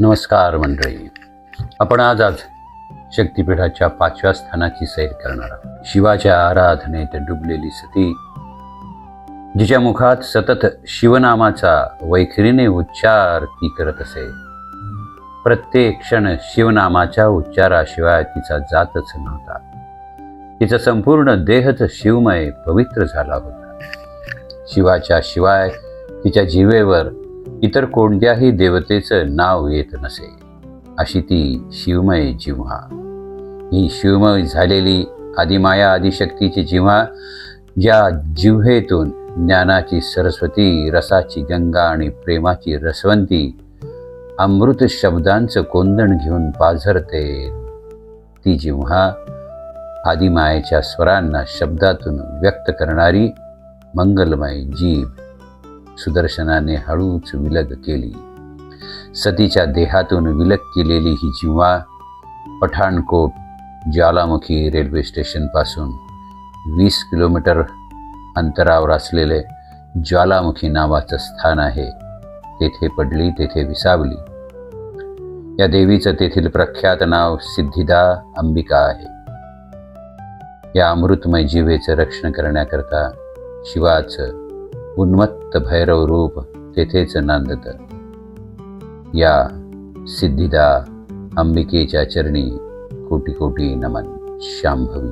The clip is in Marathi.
नमस्कार मंडळी. आपण आज आज शक्तिपीठाच्या पाचव्या स्थानाची सैर करणार आहोत. शिवाच्या आराधनेत डुबलेली सती जिच्या मुखात सतत शिवनामाचा वैखरीने उच्चार ती करत असे. प्रत्येक क्षण शिवनामाच्या उच्चाराशिवाय तिचा जातच नव्हता. तिचा संपूर्ण देहच शिवमय पवित्र झाला होता. शिवाच्या शिवाय तिच्या जीवेवर इतर कोणत्याही देवतेचं नाव येत नसे. अशी ती शिवमय जिव्हा. ही शिवमय झालेली आदिमाया आदिशक्तीची जिव्हा ज्या जिव्हेतून ज्ञानाची सरस्वती रसाची गंगा आणि प्रेमाची रसवंती अमृत शब्दांचं कोंदण घेऊन पाझरते. ती जिव्हा आदिमायेच्या स्वरांना शब्दातून व्यक्त करणारी मंगलमय जीभ सुदर्शनाने हळूच विलग केली. सतीच्या देहातून विलग केलेली ही जिव्हा पठाणकोट ज्वालामुखी रेल्वे स्टेशनपासून वीस किलोमीटर अंतरावर असलेले ज्वालामुखी नावाचं स्थान आहे. तेथे पडली तेथे विसावली. या देवीचं तेथील प्रख्यात नाव सिद्धिदा अंबिका आहे. या अमृतमय जीवेचं रक्षण करण्याकरता शिवाचं उन्मत्त भैरव रूप तेथेच नांदत. या सिद्धिदा अंबिकेच्या चरणी कोटी कोटी नमन. शांभवी.